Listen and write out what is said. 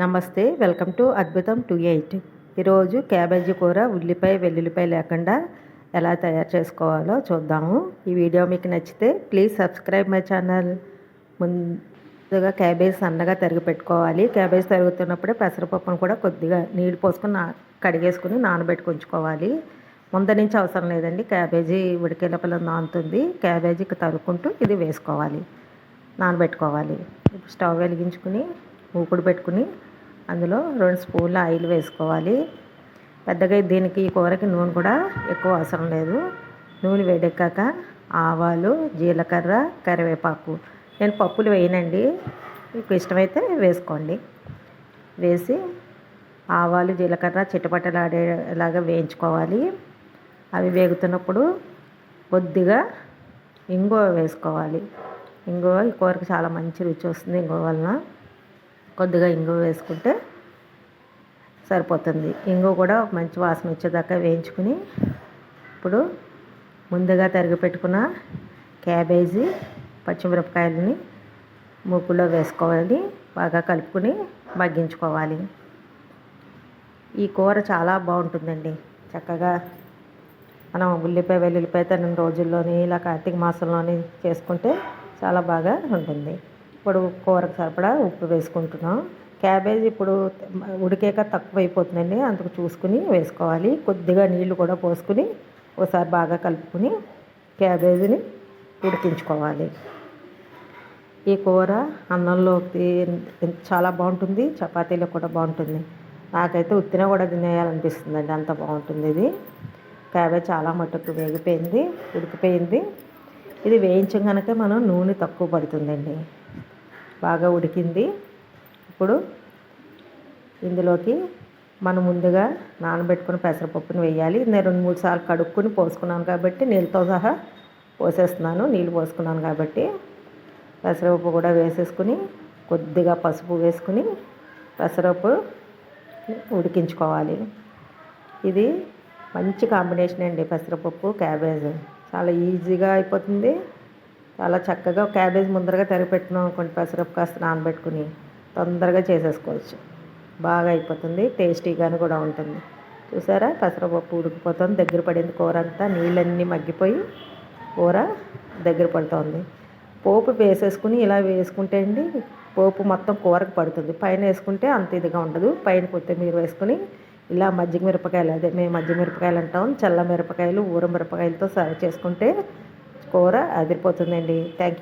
నమస్తే welcome to అద్భుతం two eight. ఈరోజు క్యాబేజీ కూర ఉల్లిపాయ వెల్లుల్లిపాయ లేకుండా ఎలా తయారు చేసుకోవాలో చూద్దాము. ఈ వీడియో మీకు నచ్చితే ప్లీజ్ సబ్స్క్రైబ్ మై ఛానల్. ముందుగా క్యాబేజ్ సన్నగా తరిగి పెట్టుకోవాలి. క్యాబేజ్ తరుగుతున్నప్పుడే పెసరపప్పును కూడా కొద్దిగా నీళ్ళు పోసుకుని కడిగేసుకుని నానబెట్టుకు ఉంచుకోవాలి. ముందు నుంచి అవసరం లేదండి క్యాబేజీ ఉడికే లోపల నానుతుంది. క్యాబేజీకి తరుక్కుంటూ ఇది వేసుకోవాలి నానబెట్టుకోవాలి. స్టవ్ వెలిగించుకుని ఊకుడు పెట్టుకుని అందులో రెండు స్పూన్ల ఆయిల్ వేసుకోవాలి. పెద్దగా దీనికి ఈ కూరకి నూనె కూడా ఎక్కువ అవసరం లేదు. నూనె వేడెక్కాక ఆవాలు జీలకర్ర కరివేపాకు. నేను పప్పులు వేయనండి. మీకు ఇష్టమైతే వేసుకోండి. వేసి ఆవాలు జీలకర్ర చిట్టపట్టలాడేలాగా వేయించుకోవాలి. అవి వేగుతున్నప్పుడు కొద్దిగా ఇంగువ వేసుకోవాలి. ఇంగువ ఈ కూరకు చాలా మంచి రుచి వస్తుంది ఇంగువ వలన. కొద్దిగా ఇంగు వేసుకుంటే సరిపోతుంది. ఇంగు కూడా మంచి వాసన వచ్చేదాకా వేయించుకుని ఇప్పుడు ముందుగా తరిగి పెట్టుకున్న క్యాబేజీ పచ్చిమిరపకాయలని మూకులో వేసుకోవాలి. బాగా కలుపుకుని మగ్గించుకోవాలి. ఈ కూర చాలా బాగుంటుందండి. చక్కగా మనం ఉల్లిపాయ వెల్లుల్లిపాయ తన రోజుల్లోని ఇలా కార్తీక మాసంలోని చేసుకుంటే చాలా బాగా ఉంటుంది. ఇప్పుడు కూరకు సరిపడా ఉప్పు వేసుకుంటున్నాం. క్యాబేజ్ ఇప్పుడు ఉడికేక తక్కువ అయిపోతుందండి అందుకు చూసుకుని వేసుకోవాలి. కొద్దిగా నీళ్ళు కూడా పోసుకుని ఒకసారి బాగా కలుపుకుని క్యాబేజీని ఉడికించుకోవాలి. ఈ కూర అన్నంలోకి చాలా బాగుంటుంది. చపాతీలో కూడా బాగుంటుంది. నాకైతే ఉత్తిన కూడా తినేయాలనిపిస్తుందండి. అంత బాగుంటుంది ఇది. క్యాబేజ్ చాలా మటుకు వేగిపోయింది ఉడికిపోయింది. ఇది వేయించం కనుక మనం నూనె తక్కువ పడుతుందండి. బాగా ఉడికింది. ఇప్పుడు ఇందులోకి మనం ముందుగా నానబెట్టుకుని పెసరపప్పుని వేయాలి. నేను రెండు మూడు సార్లు కడుక్కుని పోసుకున్నాను కాబట్టి నీళ్ళతో సహా పోసేస్తున్నాను. నీళ్ళు పోసుకున్నాను కాబట్టి పెసరపప్పు కూడా వేసేసుకుని కొద్దిగా పసుపు వేసుకుని పెసరపప్పు ఉడికించుకోవాలి. ఇది మంచి కాంబినేషన్ అండి పెసరపప్పు క్యాబేజ్. చాలా ఈజీగా అయిపోతుంది. చాలా చక్కగా క్యాబేజ్ ముందరగా తరిగిపెట్టినాం అనుకోండి పెసరపప్పు కాస్త నానబెట్టుకుని తొందరగా చేసేసుకోవచ్చు. బాగా అయిపోతుంది టేస్టీగాను కూడా ఉంటుంది. చూసారా? పెసరపప్పు ఉడికిపోతుంది దగ్గర పడింది కూర అంతా నీళ్ళన్నీ మగ్గిపోయి కూర దగ్గర పడుతుంది. పోపు వేసేసుకుని ఇలా వేసుకుంటే అండి పోపు మొత్తం కూరకు పడుతుంది. పైన వేసుకుంటే అంత ఇదిగా ఉండదు. పైన కొత్తిమీర వేసుకుని ఇలా మజ్జిగ మిరపకాయలు అదే మేము మజ్జిగ మిరపకాయలు అంటాం చల్ల మిరపకాయలు ఊర మిరపకాయలతో సర్వ్ చేసుకుంటే కూర అదిరిపోతుందండి. Thank you